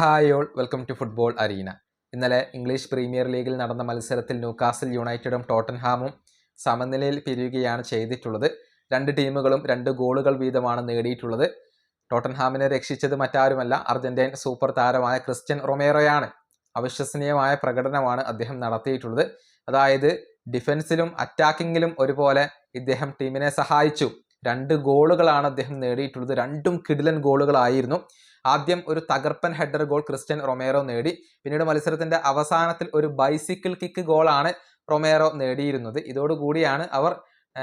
Hi all welcome to football arena. ഇന്നലെ English premier ലീഗിൽ നടന്ന മത്സരത്തിൽ ന്യൂകാസിൽ യുണൈറ്റഡും ടോട്ടൻഹാമും സമനിലയിൽ പിരിയുകയാണ് ചെയ്തിട്ടുള്ളത്. രണ്ട് ടീമുകളും രണ്ട് ഗോളുകൾ വീതമാണ് നേടിയിട്ടുള്ളത്. ടോട്ടൻഹാമിനെ രക്ഷിച്ചത് മറ്റാരുമല്ല അർജന്റീൻ സൂപ്പർ താരമായ ക്രിസ്ത്യൻ റൊമേറോയാണ്. അവിശ്വസനീയമായ പ്രകടനമാണ് അദ്ദേഹം നടത്തിയിട്ടുള്ളത്. അതായത് ഡിഫൻസിലും അറ്റാക്കിങ്ങിലും ഒരുപോലെ ഇദ്ദേഹം ടീമിനെ സഹായിച്ചു. രണ്ട് ഗോളുകളാണ് അദ്ദേഹം നേടിയിട്ടുള്ളത്. രണ്ടും കിടിലൻ ഗോളുകളായിരുന്നു. ആദ്യം ഒരു തകർപ്പൻ ഹെഡർ ഗോൾ ക്രിസ്ത്യൻ റൊമേറോ നേടി. പിന്നീട് മത്സരത്തിന്റെ അവസാനത്തിൽ ഒരു ബൈസിക്കിൾ കിക്ക് ഗോളാണ് റൊമേറോ നേടിയിരുന്നത്. ഇതോടുകൂടിയാണ് അവർ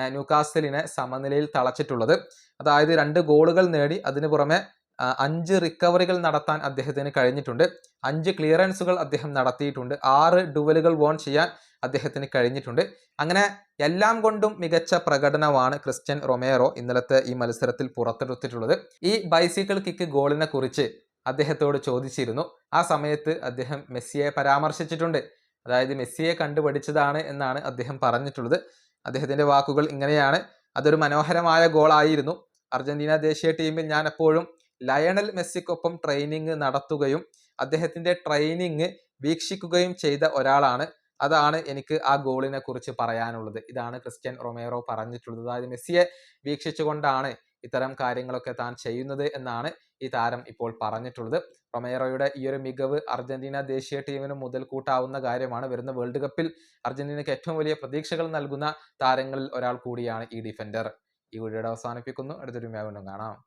ന്യൂകാസ്റ്റലിനെ സമനിലയിൽ തളച്ചിട്ടുള്ളത്. അതായത് രണ്ട് ഗോളുകൾ നേടി അതിനു പുറമെ അഞ്ച് റിക്കവറികൾ നടത്താൻ അദ്ദേഹത്തിന് കഴിഞ്ഞിട്ടുണ്ട്. അഞ്ച് ക്ലിയറൻസുകൾ അദ്ദേഹം നടത്തിയിട്ടുണ്ട്. ആറ് ഡുവലുകൾ വോൺ ചെയ്യാൻ അദ്ദേഹത്തിന് കഴിഞ്ഞിട്ടുണ്ട്. അങ്ങനെ എല്ലാം കൊണ്ടും മികച്ച പ്രകടനമാണ് ക്രിസ്ത്യൻ റൊമേറോ ഇന്നലത്തെ ഈ മത്സരത്തിൽ പുറത്തെടുത്തിട്ടുള്ളത്. ഈ ബൈസിക്കിൾ കിക്ക് ഗോളിനെ കുറിച്ച് അദ്ദേഹത്തോട് ചോദിച്ചിരുന്നു. ആ സമയത്ത് അദ്ദേഹം മെസ്സിയെ പരാമർശിച്ചിട്ടുണ്ട്. അതായത് മെസ്സിയെ കണ്ടുപഠിച്ചതാണ് എന്നാണ് അദ്ദേഹം പറഞ്ഞിട്ടുള്ളത്. അദ്ദേഹത്തിന്റെ വാക്കുകൾ ഇങ്ങനെയാണ്. അതൊരു മനോഹരമായ ഗോളായിരുന്നു അർജന്റീന ദേശീയ ടീമിൽ ഞാൻ എപ്പോഴും ലയണൽ മെസ്സിക്കൊപ്പം ട്രെയിനിങ് നടത്തുകയും അദ്ദേഹത്തിന്റെ ട്രെയിനിങ് വീക്ഷിക്കുകയും ചെയ്ത ഒരാളാണ്. അതാണ് എനിക്ക് ആ ഗോളിനെ കുറിച്ച് പറയാനുള്ളത്. ഇതാണ് ക്രിസ്ത്യൻ റൊമേറോ പറഞ്ഞിട്ടുള്ളത്. അതായത് മെസ്സിയെ വീക്ഷിച്ചുകൊണ്ടാണ് ഇത്തരം കാര്യങ്ങളൊക്കെ താൻ ചെയ്യുന്നത് എന്നാണ് ഈ താരം ഇപ്പോൾ പറഞ്ഞിട്ടുള്ളത്. റൊമേറോയുടെ ഈ ഒരു മികവ് അർജന്റീന ദേശീയ ടീമിന് മുതൽ കൂട്ടാവുന്ന കാര്യമാണ്. വരുന്ന വേൾഡ് കപ്പിൽ അർജന്റീനയ്ക്ക് ഏറ്റവും വലിയ പ്രതീക്ഷകൾ നൽകുന്ന താരങ്ങളിൽ ഒരാൾ കൂടിയാണ് ഈ ഡിഫൻഡർ ഈ വീഡിയോ അവസാനിപ്പിക്കുന്നു. അടുത്തൊരു വീണ്ടും കാണാം.